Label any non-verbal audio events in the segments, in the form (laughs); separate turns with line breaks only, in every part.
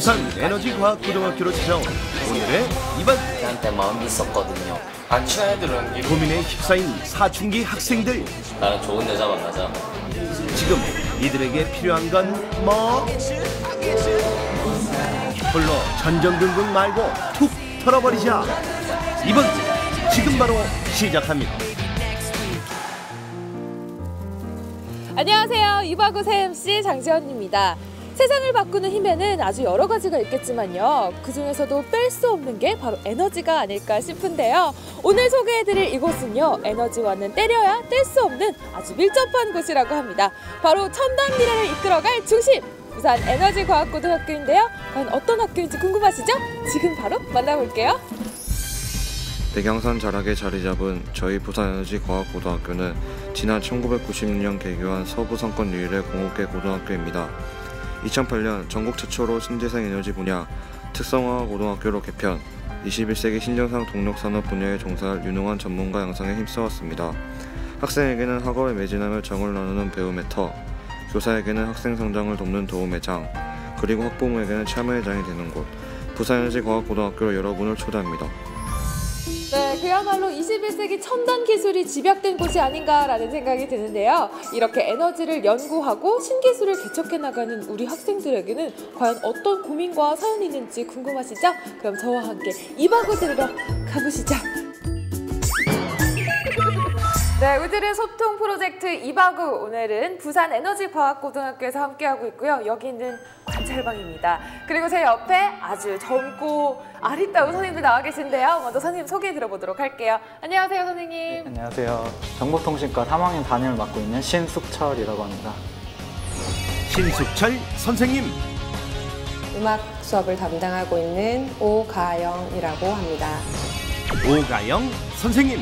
부산 에너지과학고등학교로 찾아온 오늘의 이반
걔한테 마음이 있었거든요. 안 친한 애들은 이런
고민에 휩싸인 사춘기 학생들
나는 좋은 여자 만나자.
지금 이들에게 필요한 건 뭐? 홀로 전전긍긍 말고 툭 털어버리자 이번 주 지금 바로 시작합니다
안녕하세요. 이바구세 MC 장지연입니다. 세상을 바꾸는 힘에는 아주 여러 가지가 있겠지만요. 그 중에서도 뺄 수 없는 게 바로 에너지가 아닐까 싶은데요. 오늘 소개해드릴 이곳은요. 에너지와는 때려야 뗄 수 없는 아주 밀접한 곳이라고 합니다. 바로 첨단 미래를 이끌어갈 중심! 부산 에너지과학고등학교인데요. 과연 어떤 학교인지 궁금하시죠? 지금 바로 만나볼게요.
백양산 자락에 자리 잡은 저희 부산에너지과학고등학교는 지난 1996년 개교한 서부상권 유일의 공업계 고등학교입니다. 2008년 전국 최초로 신재생 에너지 분야 특성화 고등학교로 개편, 21세기 신정상 동력산업 분야에 종사할 유능한 전문가 양성에 힘써왔습니다. 학생에게는 학업에 매진하며 정을 나누는 배움의 터, 교사에게는 학생 성장을 돕는 도움의 장, 그리고 학부모에게는 참여의 장이 되는 곳, 부산에너지과학고등학교로 여러분을 초대합니다.
네, 그야말로 21세기 첨단 기술이 집약된 곳이 아닌가라는 생각이 드는데요. 이렇게 에너지를 연구하고 신기술을 개척해 나가는 우리 학생들에게는 과연 어떤 고민과 사연이 있는지 궁금하시죠? 그럼 저와 함께 이바구 들으러 가보시죠. 네, 우들의 소통 프로젝트 이바구 오늘은 부산 에너지과학고등학교에서 함께하고 있고요. 여기는 관찰방입니다. 그리고 제 옆에 아주 젊고 아리따운 선생님들 나와 계신데요. 먼저 선생님 소개해 들어보도록 할게요. 안녕하세요, 선생님.
안녕하세요. 정보통신과 3학년 담임을 맡고 있는 신숙철이라고 합니다.
신숙철 선생님
음악 수업을 담당하고 있는 오가영이라고 합니다.
오가영 선생님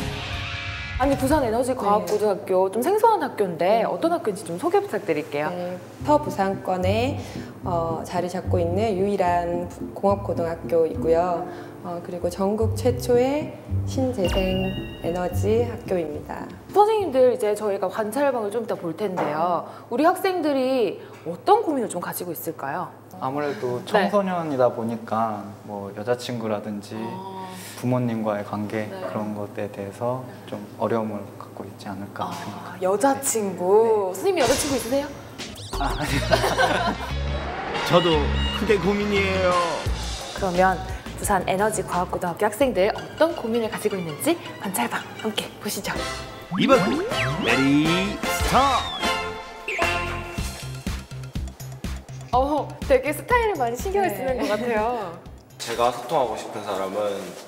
아니 부산 에너지 과학고등학교 좀 생소한 학교인데 어떤 학교인지 좀 소개 부탁드릴게요.
네, 서부산권에 어, 자리 잡고 있는 유일한 공업고등학교이고요. 어, 그리고 전국 최초의 신재생 에너지 학교입니다.
선생님들 이제 저희가 관찰방을 좀 이따 볼 텐데요. 우리 학생들이 어떤 고민을 좀 가지고 있을까요?
아무래도
네.
청소년이다 보니까 뭐 여자친구라든지
아.
부모님과의 관계
네.
그런 것에 대해서 좀 어려움을 갖고 있지 않을까 생각합니다.
아, 여자친구. 선생님 여자친구 있으세요? (laughs)
저도 크게 고민이에요
그러면 부산 에너지과학고등학교 학생들 어떤 고민을 가지고 있는지 관찰방 함께 보시죠.
이번 주 메리 스타트
어, 되게 스타일을 많이 신경을
네.
쓰는 것 같아요.
제가 소통하고 싶은 사람은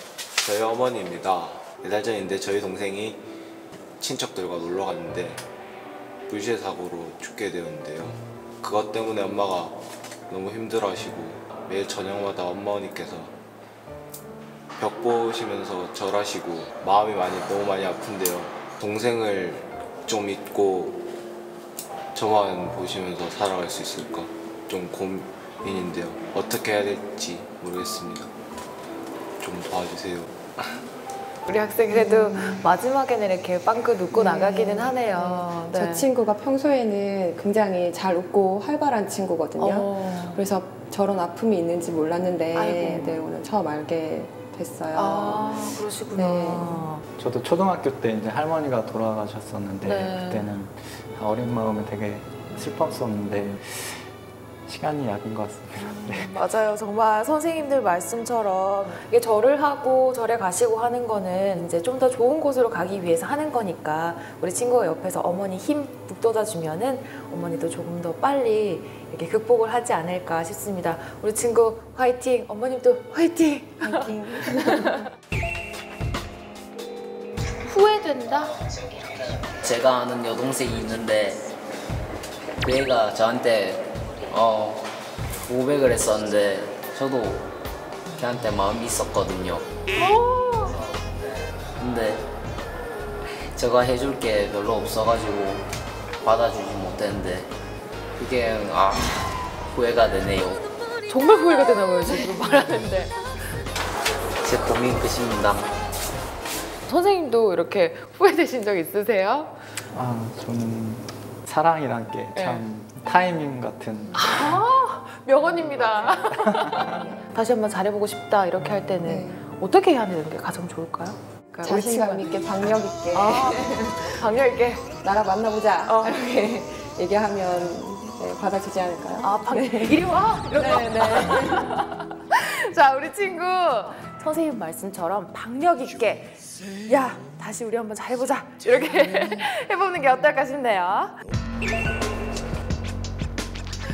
저희 어머니입니다. 네달 전인데 저희 동생이 친척들과 놀러 갔는데 불시의 사고로 죽게 되었는데요. 그것 때문에 엄마가 너무 힘들어 하시고 매일 저녁마다 어머니께서 벽 보시면서 절하시고 마음이 많이 너무 많이 아픈데요. 동생을 좀 잊고 저만 보시면서 살아갈 수 있을까 좀 고민인데요. 어떻게 해야 될지 모르겠습니다. 좀 도와주세요.
우리 학생 그래도 마지막에는 이렇게 빵긋 웃고 나가기는 하네요. 네.
저 친구가 평소에는 굉장히 잘 웃고 활발한 친구거든요.
어.
그래서 저런 아픔이 있는지 몰랐는데
아이고.
네, 오늘 처음 알게 됐어요.
아, 그러시구나.
네.
저도 초등학교 때 이제 할머니가 돌아가셨었는데
네.
그때는 어린 마음에 되게 슬펐었는데 시간이 약인 것 같습니다. 네.
맞아요. 정말 선생님들 말씀처럼 이게 절을 하고 절에 가시고 하는 거는 이제 좀 더 좋은 곳으로 가기 위해서 하는 거니까 우리 친구가 옆에서 어머니 힘 북돋아 주면은 어머니도 조금 더 빨리 이렇게 극복을 하지 않을까 싶습니다. 우리 친구 화이팅! 어머님도 화이팅!
파이팅. (laughs)
후회된다?
제가 아는 여동생이 있는데 그 애가 저한테 어 고백을 했었는데 저도 걔한테 마음이 있었거든요. 근데 제가 해줄 게 별로 없어가지고 받아주지 못했는데 그게 아 후회가 되네요.
정말 후회가 되나 봐요, 지금 말하는데.
제 고민 끝입니다.
선생님도 이렇게 후회되신 적 있으세요?
아 저는 사랑이란 게참 타이밍 같은
아, 명언입니다. (laughs) 다시 한번 잘해보고 싶다 이렇게 할 때는
네.
어떻게 해야 되는 게 가장 좋을까요? 그러니까
자신감 있게 박력 있게
아, (laughs) 방역 있게.
나랑 만나보자
어.
이렇게 얘기하면 네, 받아주지 않을까요?
아, 방 이리 와. 이런 거.
네, 네. (laughs)
자, 우리 친구 선생님 말씀처럼 박력 있게 야 다시 우리 한번 잘해보자 이렇게 해보는 게 어떨까 싶네요.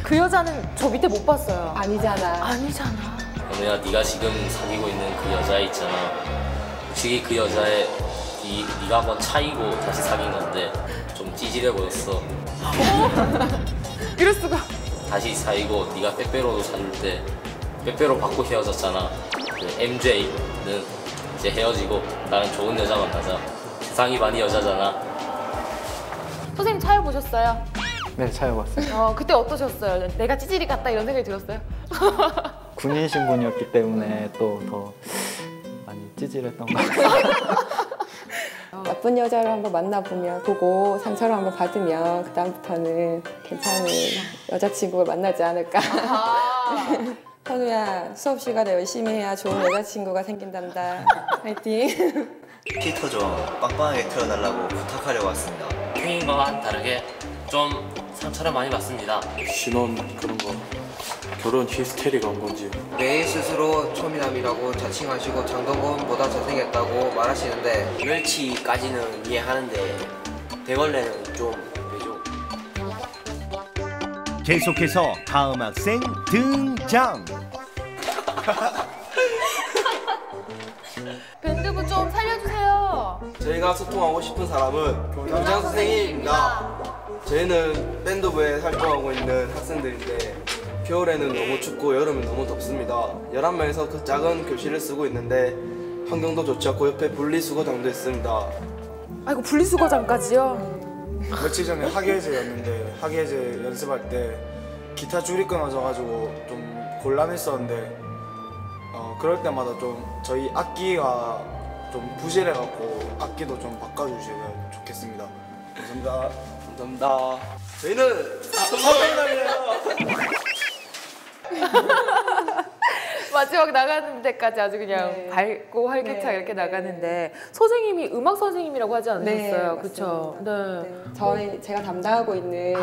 그 여자는 저 밑에 못 봤어요.
아니잖아.
아니잖아.
연우야 네가 지금 사귀고 있는 그 여자 있잖아 솔직히 그 여자의 이, 네가 한번 차이고 다시 사귄 건데 좀 찌질해 보였어 (laughs)
이럴 수가.
다시 사이고 네가 빼빼로도 사줄 때 빼빼로 받고 헤어졌잖아 그 MJ는 이제 헤어지고 나는 좋은 여자 만나자 세상이 많이 여자잖아
선생님 차여 보셨어요?
네, 차여봤어요.
어 그때 어떠셨어요? 내가 찌질이 같다 이런 생각이 들었어요? (laughs)
군인 신분이었기 때문에 또 더 많이 찌질했던 것 같아요.
나쁜 여자를 한번 만나보면 보고 상처를 한번 받으면 그 다음부터는 괜찮은 여자친구를 만나지 않을까. 현우야 (laughs) 수업 시간에 열심히 해야 좋은 여자친구가 생긴단다. 화이팅.
피터 좀 빵빵하게 태어나려고 부탁하려고 왔습니다.
거와는 다르게 좀 상처를 많이 받습니다
신혼 그런 거 결혼 히스테리가 온 건지
내 스스로 초미남이라고 자칭하시고 장동건보다 잘생겼다고 말하시는데
멸치까지는 이해하는데 대걸레는 좀 왜죠?
계속해서 다음 학생 등장. (laughs)
밴드부 좀 살려주세요.
저희가 소통하고 싶은 사람은 교장 선생님입니다. 저희는 밴드부에 활동하고 있는 학생들인데 겨울에는 너무 춥고 여름은 너무 덥습니다. 11명에서 그 작은 교실을 쓰고 있는데 환경도 좋지 않고 옆에 분리수거장도 있습니다.
아이고 분리수거장까지요.
며칠 전에 학예제였는데 학예제 연습할 때 기타 줄이 끊어져가지고 좀 곤란했었는데 어, 그럴 때마다 좀 저희 악기가 좀 부실해갖고 악기도 좀 바꿔주시면 좋겠습니다. 감사합니다.
감사합니다. 저희는 선생님이에요. (laughs)
마지막 나가는 데까지 아주 그냥
네.
밝고 활기차게
네,
이렇게
네.
나가는데 선생님이 음악 선생님이라고 하지 않으셨어요?
네,
그렇죠. 네.
네. 저희 제가 담당하고 있는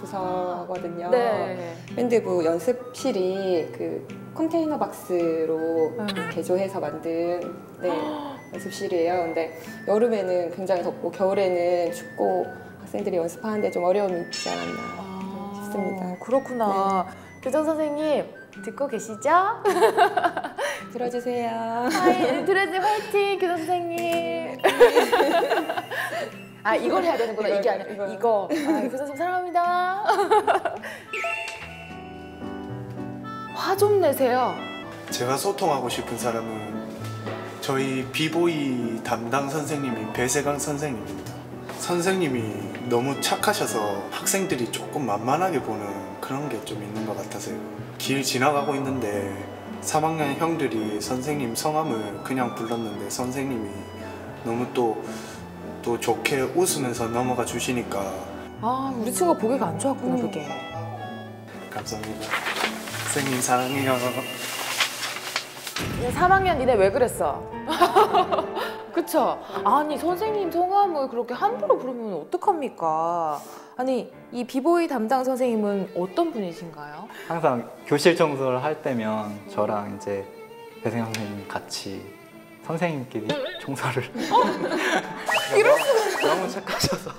부서거든요.
네.
밴드부 연습실이 그 컨테이너 박스로
음.
개조해서 만든 네, (gasps) 연습실이에요. 근데 여름에는 굉장히 덥고 겨울에는 춥고 학생들이 연습하는데 좀 어려움이 있지 않았나
아,
싶습니다.
그렇구나. 교장 선생님 듣고 계시죠? (laughs)
들어주세요.
하이, 드레즈 화이팅 교장 선생님. (laughs) 아 이걸 해야 되는구나 이게
이걸,
아니라
이걸.
이거. 아, 교장 선생님 사랑합니다. (laughs) 화 좀 내세요.
제가 소통하고 싶은 사람은 저희 비보이 담당 선생님이 배세강 선생님입니다. 선생님이 너무 착하셔서 학생들이 조금 만만하게 보는 그런 게 좀 있는 것 같아서요. 길 지나가고 있는데 3학년 형들이 선생님 성함을 그냥 불렀는데 선생님이 너무 또, 또 좋게 웃으면서 넘어가 주시니까
아 우리 친구가 보기가 안 좋았구나 그게.
감사합니다. 선생님 사랑해요.
3학년 니네 왜 그랬어? (laughs) 그쵸? 아니 선생님 성함을 그렇게 함부로 부르면 어떡합니까? 아니 이 비보이 담당 선생님은 어떤 분이신가요?
항상 교실 청소를 할 때면 저랑 이제 배생 선생님 같이 선생님끼리 청소를
이럴
수가 너무 착하셔서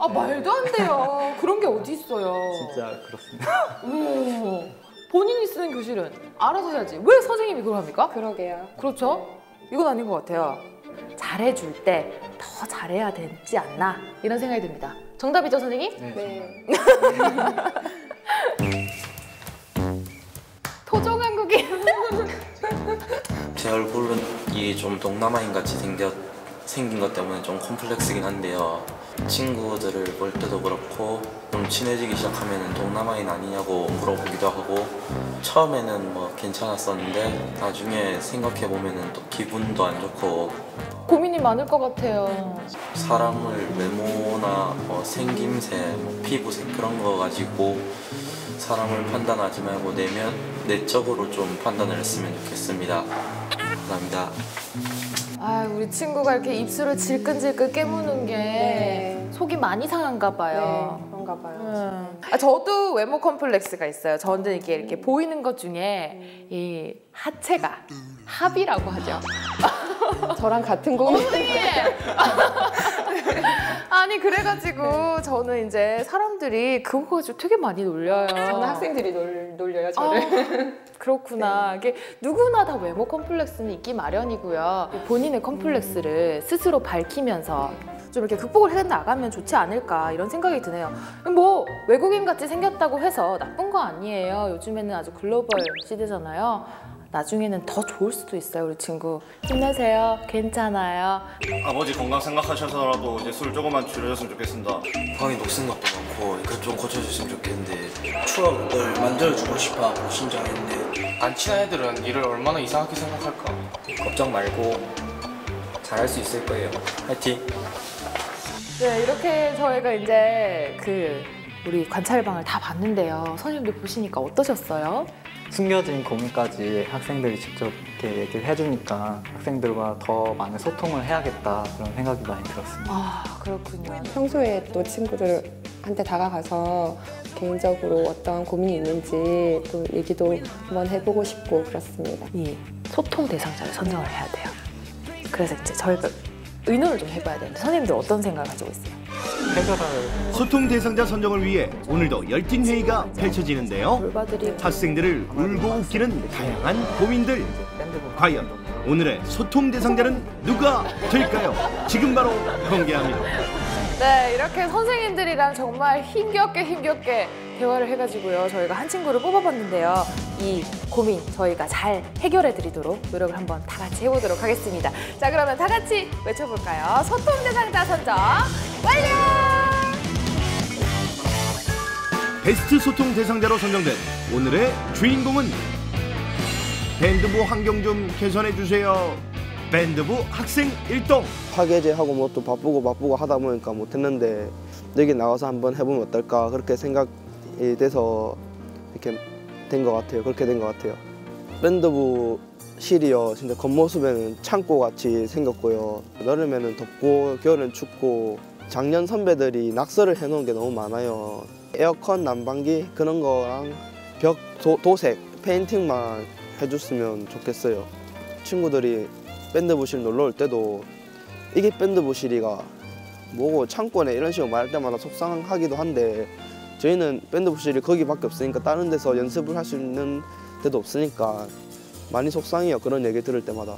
아 말도 안 돼요. 그런 게 어디 있어요?
진짜 그렇습니다.
오, 본인이 쓰는 교실은 알아서 해야지. 왜 선생님이 그걸 합니까?
그러게요.
그렇죠? 이건 아닌 것 같아요. 잘해줄 때 더 잘해야 되지 않나 이런 생각이 듭니다. 정답이죠, 선생님?
네. (laughs)
토종한국인.
제 얼굴은 이 좀 동남아인 같이 생겨 생긴 것 때문에 좀 콤플렉스긴 한데요. 친구들을 볼 때도 그렇고 좀 친해지기 시작하면 동남아인 아니냐고 물어보기도 하고 처음에는 뭐 괜찮았었는데 나중에 생각해 보면은 또 기분도 안 좋고
고민이 많을 것 같아요.
사람을 외모나 뭐 생김새, 뭐 피부색 그런 거 가지고 사람을 판단하지 말고 내면 내적으로 좀 판단을 했으면 좋겠습니다. 감사합니다.
아, 우리 친구가 이렇게 입술을 질끈질끈 깨무는 게
네.
속이 많이 상한가 봐요.
네, 그런가 봐요.
음. 아, 저도 외모 컴플렉스가 있어요. 저는 이게 이렇게 보이는 것 중에 이 하체가 합이라고 하죠.
저랑 같은 고민. (laughs)
아니 그래가지고 저는 이제 사람들이 그거 가지고 되게 많이 놀려요.
저는 학생들이 놀, 놀려요 저를.
아, (laughs) 그렇구나. 이게 누구나 다 외모 컴플렉스는 있기 마련이고요. 본인의 컴플렉스를 스스로 밝히면서 좀 이렇게 극복을 해 나가면 좋지 않을까 이런 생각이 드네요. 뭐 외국인 같이 생겼다고 해서 나쁜 거 아니에요. 요즘에는 아주 글로벌 시대잖아요. 나중에는 더 좋을 수도 있어요, 우리 친구. 힘내세요. 괜찮아요.
아버지 건강 생각하셔서라도 이제 술 조금만 줄여줬으면 좋겠습니다.
방이 녹슨 것도 많고 이것 좀 고쳐줬으면 좋겠는데
추억을 만들어주고 싶어 하고 신청했는데 안 친한 애들은 일을 얼마나 이상하게 생각할까
걱정 말고 잘할 수 있을 거예요. 화이팅!
네, 이렇게 저희가 이제 그 우리 관찰방을 다 봤는데요. 선생님들 보시니까 어떠셨어요?
숨겨진 고민까지 학생들이 직접 이렇게 얘기를 해주니까 학생들과 더 많은 소통을 해야겠다 그런 생각이 많이 들었습니다.
아, 그렇군요.
평소에 또 친구들한테 다가가서 개인적으로 어떤 고민이 있는지 또 얘기도 한번 해보고 싶고 그렇습니다.
이 소통 대상자를 선정을 해야 돼요. 그래서 이제 저희가 의논을 좀 해봐야 되는데 선생님들 어떤 생각을 가지고 있어요?
해결할
소통 대상자 선정을 위해 오늘도 열띤 회의가 펼쳐지는데요. 학생들을 울고 웃기는 다양한 고민들. 과연 오늘의 소통 대상자는 누가 될까요? 지금 바로 공개합니다.
네, 이렇게 선생님들이랑 정말 힘겹게 힘겹게 대화를 해가지고요. 저희가 한 친구를 뽑아봤는데요. 이 고민 저희가 잘 해결해 드리도록 노력을 한번 다 같이 해보도록 하겠습니다. 자, 그러면 다 같이 외쳐볼까요? 소통 대상자 선정 완료!
베스트 소통 대상자로 선정된 오늘의 주인공은 밴드부 환경 좀 개선해 주세요. 밴드부 학생 일동
파괴제하고 뭐 또 바쁘고 바쁘고 하다 보니까 못했는데 여기 나와서 한번 해보면 어떨까 그렇게 생각이 돼서 이렇게 된 것 같아요. 그렇게 된 것 같아요. 밴드부 실이요. 진짜 겉모습에는 창고 같이 생겼고요. 여름에는 덥고 겨울엔 춥고 작년 선배들이 낙서를 해놓은 게 너무 많아요. 에어컨 난방기 그런 거랑 벽 도, 도색 페인팅만 해줬으면 좋겠어요. 친구들이 밴드 부실 놀러 올 때도 이게 밴드 부실이가 뭐고 창고네 이런 식으로 말할 때마다 속상하기도 한데 저희는 밴드 부실이 거기밖에 없으니까 다른 데서 연습을 할 수 있는 데도 없으니까 많이 속상해요 그런 얘기 들을 때마다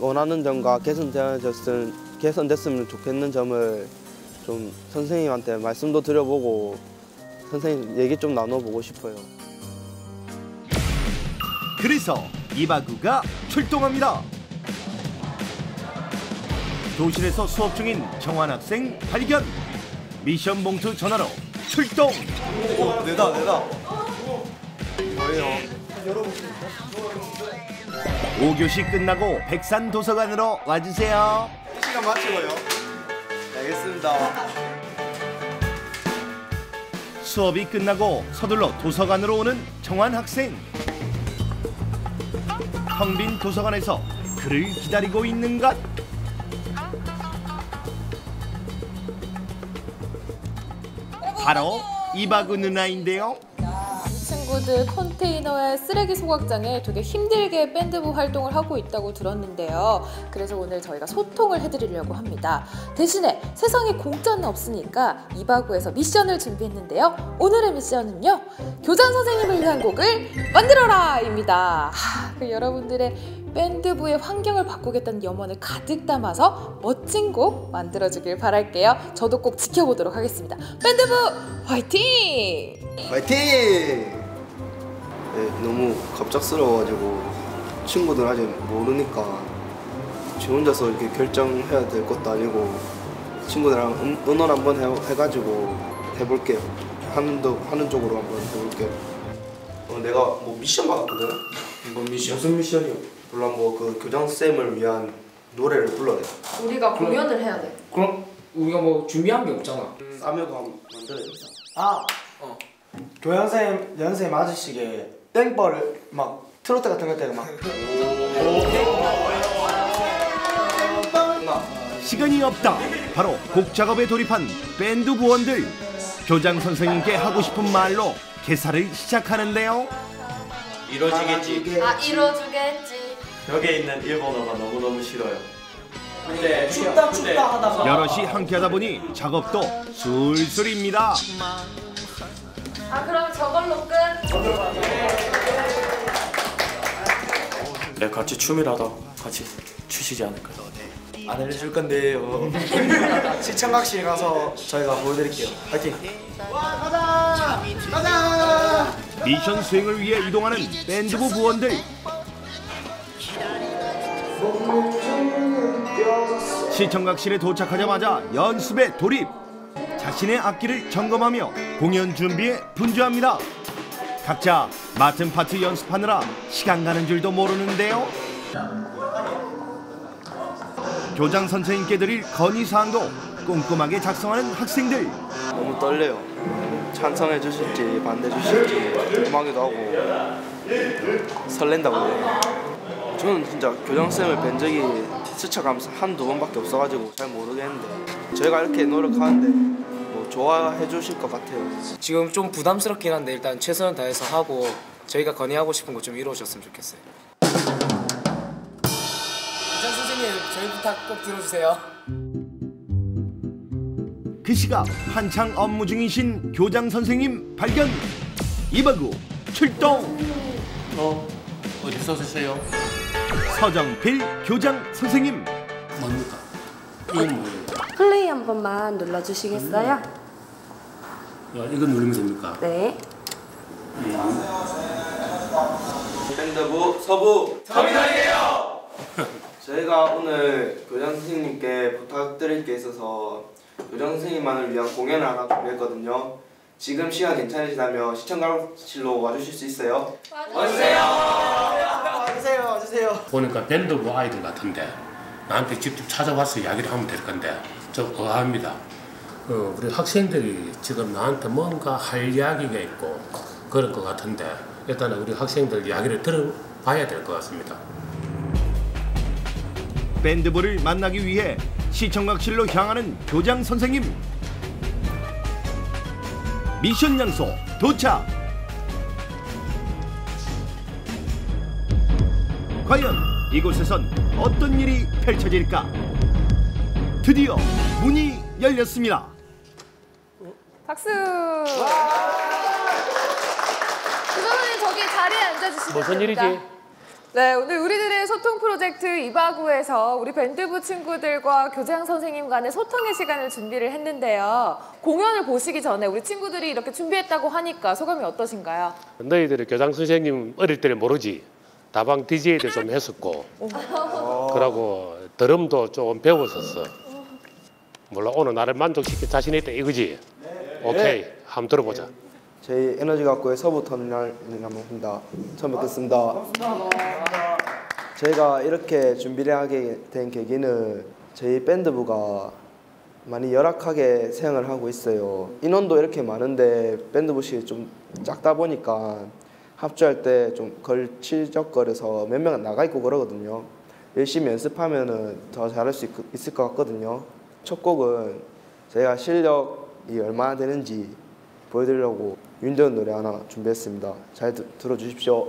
원하는 점과 개선되었으면 개선됐으면 좋겠는 점을 좀 선생님한테 말씀도 드려보고 선생님 얘기 좀 나눠보고 싶어요.
그래서 이바구가 출동합니다. 교실에서 수업 중인 정환 학생 발견. 미션 봉투 전화로 출동.
어, 내다 내다. 뭐예요?
5교시 끝나고 백산 도서관으로 와주세요.
시간 마치고요. 네, 알겠습니다.
수업이 끝나고 서둘러 도서관으로 오는 정환 학생. 텅 빈 도서관에서 그를 기다리고 있는 것. 바로 이바구 누나인데요.
이 친구들 컨테이너에 쓰레기 소각장에 되게 힘들게 밴드부 활동을 하고 있다고 들었는데요. 그래서 오늘 저희가 소통을 해드리려고 합니다. 대신에 세상에 공짜는 없으니까 이바구에서 미션을 준비했는데요. 오늘의 미션은요. 교장 선생님을 위한 곡을 만들어라 입니다. 하, 그 여러분들의 밴드부의 환경을 바꾸겠다는 염원을 가득 담아서 멋진 곡 만들어주길 바랄게요. 저도 꼭 지켜보도록 하겠습니다. 밴드부 화이팅!
파이팅! 네, 너무 갑작스러워가지고 친구들 아직 모르니까 저 혼자서 이렇게 결정해야 될 것도 아니고 친구들이랑 음- 의논 한번 해, 해가지고 해볼게요. 하는, 도, 하는 쪽으로 한번 해볼게요. 어, 내가 뭐 미션 받았거든? 뭐 미션? 무슨 미션이요? 물론 뭐그 교장쌤을 위한 노래를 불러야 돼.
우리가 공연을 해야 돼.
그럼 우리가 뭐 준비한 게 없잖아
싸매도 한번 만들어야겠다.
아! 어
교양쌤 연쌤 맞으시게 땡벌을 막 트로트 같은 거 때가 막
시간이 없다. 바로 곡 작업에 돌입한 밴드 부원들. 교장 선생님께 하고 싶은 말로 개사를 시작하는데요.
이루어지겠지.
아 이루어주겠지.
벽에 있는 일본어가 너무너무 싫어요.
근데 춥다 춥다 하다가
여럿이 함께하다 보니 작업도 술술입니다.
아 그럼 저걸로 끝.
네, 같이 춤이라도 같이 추시지 않을까요?
안 알려줄 건데요. (laughs) 시청각실 가서 저희가 보여드릴게요. 파이팅.
미션 수행을 위해 이동하는 밴드부 부원들. 시청각실에 도착하자마자 연습에 돌입. 자신의 악기를 점검하며 공연 준비에 분주합니다. 각자 맡은 파트 연습하느라 시간 가는 줄도 모르는데요. 교장 선생님께 드릴 건의 사항도 꼼꼼하게 작성하는 학생들.
너무 떨려요. 찬성해 주실지 반대 주실지 궁금하기도 하고 설렌다고 해요. 저는 진짜 교장쌤을 뵌 적이 스쳐가면서 한두 번밖에 없어가지고 잘 모르겠는데 저희가 이렇게 노력하는데 뭐 좋아해 주실 것 같아요.
지금 좀 부담스럽긴 한데 일단 최선을 다해서 하고 저희가 건의하고 싶은 거 좀 이루어졌으면 좋겠어요. 교장 선생님 저희 부탁 꼭 들어주세요.
그 시각 한창 업무 중이신 교장 선생님 발견. 이바구 출동.
어 어디서 쓰세요?
서정필 교장 선생님.
뭡니까? 이건 뭐예요?
플레이 한 번만 눌러주시겠어요?
야, 이거 누르면 됩니까?
네.
밴드부 서부 서민아이에요. 저희가 오늘 교장 선생님께 부탁드릴 게 있어서 교장 선생님만을 위한 공연을 하나 준비했거든요. 지금 시간 괜찮으시다면 시청각실로 와주실 수 있어요? 와주세요.
와주세요, 와주세요.
보니까 밴드부 아이들 같은데 나한테 직접 찾아와서 이야기를 하면 될 건데 좀 의아합니다. 어, 우리 학생들이 지금 나한테 뭔가 할 이야기가 있고 그럴 것 같은데 일단은 우리 학생들 이야기를 들어봐야 될 것 같습니다.
밴드부를 만나기 위해 시청각실로 향하는 교장 선생님. 미션 장소 도착. 과연 이곳에선 어떤 일이 펼쳐질까? 드디어 문이 열렸습니다.
박수. 교장선생님 저기 자리에 앉아주시면
무슨
됩니다.
일이지?
네, 오늘 우리들의 소통 프로젝트 이바구에서 우리 밴드부 친구들과 교장 선생님 간의 소통의 시간을 준비를 했는데요. 공연을 보시기 전에 우리 친구들이 이렇게 준비했다고 하니까 소감이 어떠신가요?
너희들이 교장 선생님 어릴 때는 모르지. 다방 DJ도 좀 했었고 그러고 드럼도 좀 배웠었어. 물론 오늘 나를 만족시킬 자신 있다 이거지. 오케이, 한번 들어보자.
저희 에너지학교의 서부 터미널이라고 합니다. 처음 뵙겠습니다. 저희가 이렇게 준비를 하게 된 계기는 저희 밴드부가 많이 열악하게 생활을 하고 있어요. 인원도 이렇게 많은데 밴드부실이 좀 작다 보니까 합주할 때 좀 걸치적거려서 몇명 나가 있고 그러거든요. 열심히 연습하면 은 더 잘할 수 있, 있을 것 같거든요. 첫 곡은 제가 실력 이 얼마나 되는지 보여드리려고 윤대원 노래 하나 준비했습니다. 잘 드, 들어주십시오.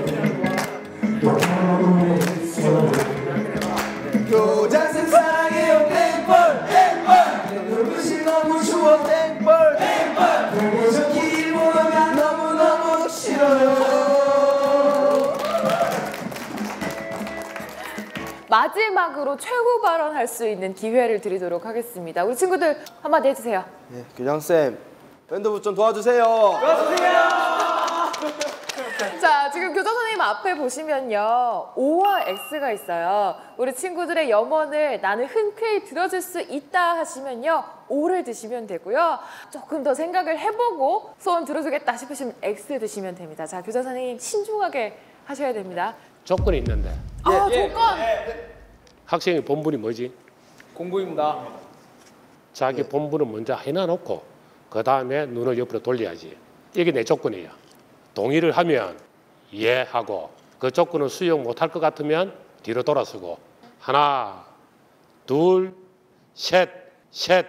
마지막으로 최후 발언할 수 있는 기회를 드리도록 하겠습니다. 우리 친구들 한마디 해주세요.
네, 교장쌤 밴드부 좀 도와주세요.
자, 지금 교장 선생님 앞에 보시면요. O와 X가 있어요. 우리 친구들의 염원을 나는 흔쾌히 들어줄 수 있다 하시면요. O를 드시면 되고요. 조금 더 생각을 해보고 소원 들어주겠다 싶으시면 X 드시면 됩니다. 자, 교장 선생님 신중하게 하셔야 됩니다.
조건이 있는데
아, 조건!
학생의 본분이 뭐지?
공부입니다.
자기 본분은 먼저 해놔놓고 그 다음에 눈을 옆으로 돌려야지. 이게 내 조건이야. 동의를 하면 이해하고 그 조건을 수용 못할 것 같으면 뒤로 돌아서고 하나, 둘, 셋, 셋.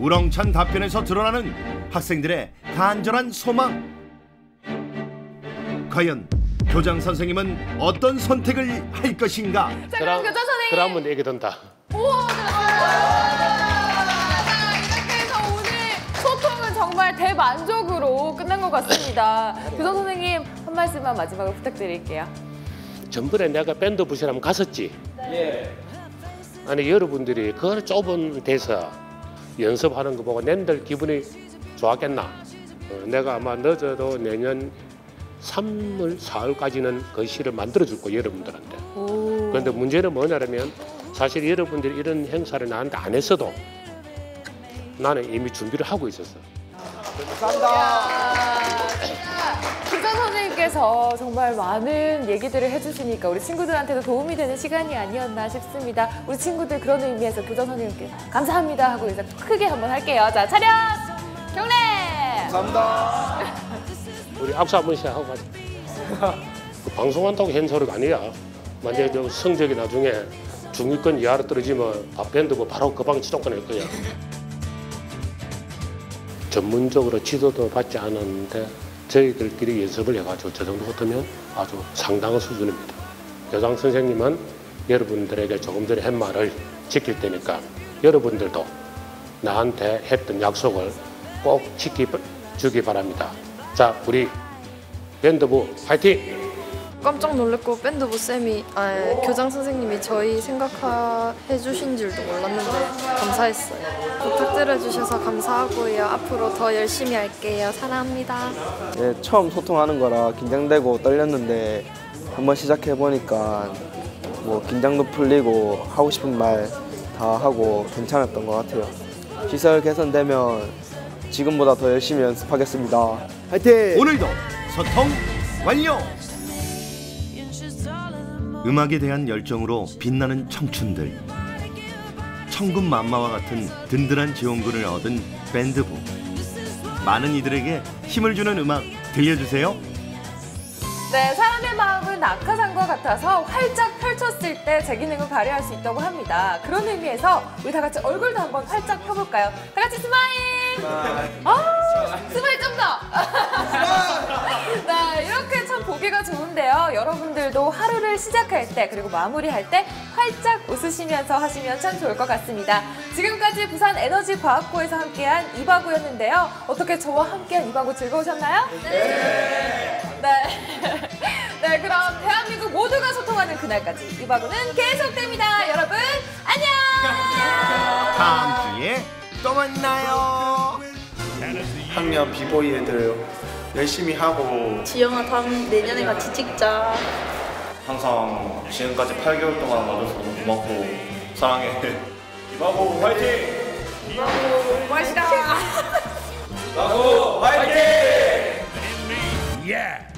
우렁찬 답변에서 드러나는 학생들의 간절한 소망. 과연 교장 선생님은 어떤 선택을 할 것인가?
자, 그럼 교장 선생님.
그러면 얘기 된다.
우와, 자, 이렇게 해서 오늘 소통은 정말 대만족으로 끝난 것 같습니다. 교장 선생님 한 말씀만 마지막으로 부탁드릴게요.
전번에 내가 밴드 부시라면 갔었지.
예.
아니 여러분들이 그 좁은 데서 연습하는 거 보고 낸들 기분이 좋았겠나? 어, 내가 아마 늦어도 내년 3월, 4월까지는 그 시를 만들어 줄 거예요 여러분들한테. 그런데 문제는 뭐냐면 사실 여러분들이 이런 행사를 나한테 안 했어도 나는 이미 준비를 하고 있었어.
교장 선생님께서 정말 많은 얘기들을 해주시니까 우리 친구들한테도 도움이 되는 시간이 아니었나 싶습니다. 우리 친구들 그런 의미에서 교장 선생님께 감사합니다 하고 이제 크게 한번 할게요. 자, 차렷! 경례!
감사합니다.
우리 악수 한 번씩 하고 가자. 그 방송한다고 한 소리가 아니야. 만약에 저 성적이 나중에 중위권 이하로 떨어지면 아, 밴드 뭐 바로 그방 지도권일 거야. (laughs) 전문적으로 지도도 받지 않았는데 저희들끼리 연습을 해가지고 저 정도 같으면 아주 상당한 수준입니다. 교장 선생님은 여러분들에게 조금 전에 한 말을 지킬 테니까 여러분들도 나한테 했던 약속을 꼭 지켜주기 바랍니다. 자, 우리 밴드부 파이팅!
깜짝 놀랐고 밴드부 쌤이 아, 교장 선생님이 저희 생각해 주신 줄도 몰랐는데 감사했어요. 부탁드려 주셔서 감사하고요. 앞으로 더 열심히 할게요. 사랑합니다.
네, 처음 소통하는 거라 긴장되고 떨렸는데 한번 시작해 보니까 뭐 긴장도 풀리고 하고 싶은 말 다 하고 괜찮았던 것 같아요. 시설 개선되면 지금보다 더 열심히 연습하겠습니다. 화이팅!
오늘도 소통 완료. 음악에 대한 열정으로 빛나는 청춘들. 천군만마와 같은 든든한 지원군을 얻은 밴드부. 많은 이들에게 힘을 주는 음악 들려주세요.
네, 사람의 마음은 낙하산과 같아서 활짝 펼쳤을 때 제 기능을 발휘할 수 있다고 합니다. 그런 의미에서 우리 다 같이 얼굴도 한번 활짝 펴볼까요? 다 같이 스마일! 아, 스마일 좀 더! (laughs) 네, 이렇게 참 보기가 좋은데요. 여러분들도 하루를 시작할 때 그리고 마무리할 때 활짝 웃으시면서 하시면 참 좋을 것 같습니다. 지금까지 부산 에너지 과학고에서 함께한 이바구였는데요. 어떻게 저와 함께한 이바구 즐거우셨나요? 네. 네. (laughs) 네, 그럼 대한민국 모두가 소통하는 그날까지 이바구는 계속됩니다. 여러분, 안녕!
다음 주에 또 만나요.
학년 비보이 애들 열심히 하고
지영아 다음 내년에 같이 찍자.
항상 지금까지 8개월 동안 와줘서 너무 고맙고 사랑해. 이바보 화이팅!
이바보 맛있다.
이바보 화이팅!
예.